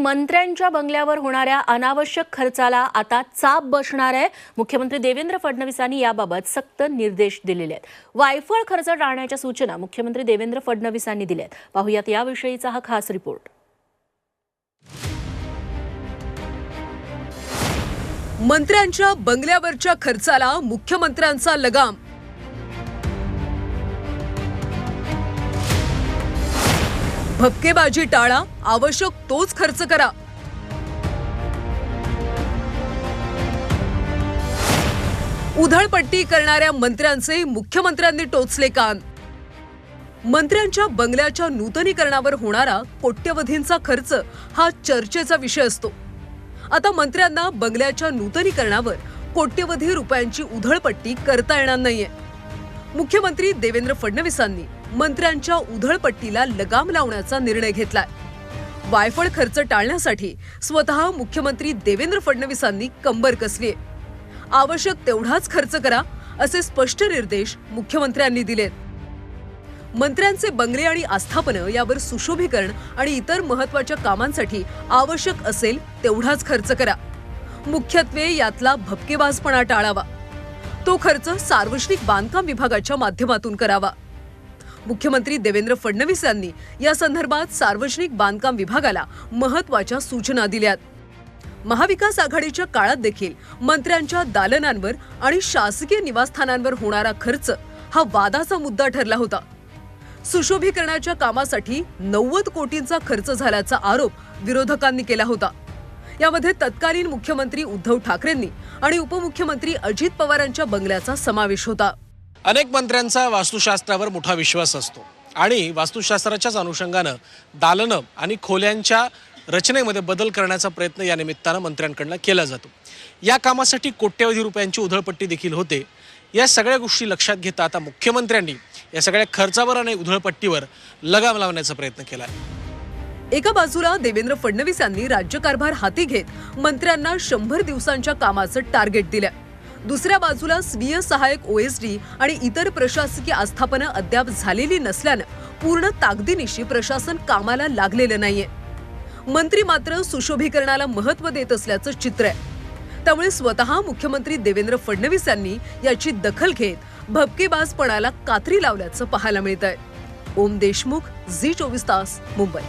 मंत्र्यांच्या बंगल्यावर होणाऱ्या अनावश्यक खर्चाला आता चाप बसणार आहे. मुख्यमंत्री देवेंद्र फडणवीसांनी याबाबत सक्त निर्देश दिलेले आहेत. वायफळ खर्च टाळण्याच्या सूचना मुख्यमंत्री देवेंद्र फडणवीसांनी दिल्या आहेत. पाहुयात याविषयीचा हा खास रिपोर्ट. मंत्र्यांच्या बंगल्यावरच्या खर्चाला मुख्यमंत्र्यांचा लगाम. भपकेबाजी टाळा आवश्यक तोच खर्च करा. उधळपट्टी करणाऱ्या मंत्र्यांचे मुख्यमंत्र्यांनी टोचले कान. मंत्र्यांच्या बंगल्याच्या नूतनीकरणावर होणारा कोट्यवधींचा खर्च हा चर्चेचा विषय असतो. आता मंत्र्यांना बंगल्याच्या नूतनीकरणावर कोट्यवधी रुपयांची उधळपट्टी करता येणार नाहीये. मुख्यमंत्री देवेंद्र फडणवीसांनी मंत्र्यांच्या उधळपट्टीला लगाम लावण्याचा निर्णय घेतलाय. वायफळ खर्च टाळण्यासाठी स्वतः मुख्यमंत्री देवेंद्र फडणवीसांनी कंबर कसलीय. आवश्यक तेवढाच खर्च करा असे स्पष्ट निर्देश मुख्यमंत्र्यांनी दिलेत. मंत्र्यांचे बंगले आणि आस्थापनं यावर सुशोभीकरण आणि इतर महत्त्वाच्या कामांसाठी आवश्यक असेल तेवढाच खर्च करा. मुख्यत्वे यातला भपकेबाजपणा टाळावा. तो खर्च सार्वजनिक बांधकाम विभागाच्या माध्यमातून करावा. मुख्यमंत्री देवेंद्र फडणवीस यांनी या संदर्भात सार्वजनिक बांधकाम विभागाला महत्त्वाच्या सूचना दिल्यात. महाविकास आघाडीच्या काळात देखील मंत्र्यांच्या दालनांवर आणि शासकीय निवासस्थानांवर होणारा खर्च हा वादाचा मुद्दा ठरला होता. सुशोभीकरणाच्या कामासाठी नव्वद कोटींचा खर्च झाल्याचा आरोप विरोधकांनी केला होता. यामध्ये तत्कालीन मुख्यमंत्री उद्धव ठाकरेंनी आणि उपमुख्यमंत्री अजित पवारांच्या बंगल्याचा समावेश होता. अनेक मंत्र्यांचा वास्तुशास्त्रावर मोठा विश्वास असतो आणि वास्तुशास्त्राच्याच अनुषंगानं दालनं आणि खोल्यांच्या रचनेमध्ये बदल करण्याचा प्रयत्न या निमित्तानं मंत्र्यांकडनं केला जातो. या कामासाठी कोट्यवधी रुपयांची उधळपट्टी देखील होते. या सगळ्या गोष्टी लक्षात घेता आता मुख्यमंत्र्यांनी या सगळ्या खर्चावर आणि उधळपट्टीवर लगाम लावण्याचा प्रयत्न केला आहे एका बाजूला देवेंद्र फडणवीस यांनी राज्यकारभार हाती घेत मंत्र्यांना शंभर दिवसांच्या कामाचं टार्गेट दिलं. दुसऱ्या बाजूला स्वीय सहाय्यक ओएसडी आणि इतर प्रशासकीय आस्थापनं अद्याप झालेली नसल्यानं पूर्ण ताकदीनिशी प्रशासन कामाला लागलेलं नाहीये. मंत्री मात्र सुशोभीकरणाला महत्त्व देत असल्याचं चित्र आहे. त्यामुळे स्वतः मुख्यमंत्री देवेंद्र फडणवीस यांनी याची दखल घेत भपकेबाजपणाला कात्री लावल्याचं पाहायला मिळत आहे ओम देशमुख झी चोवीस तास मुंबई.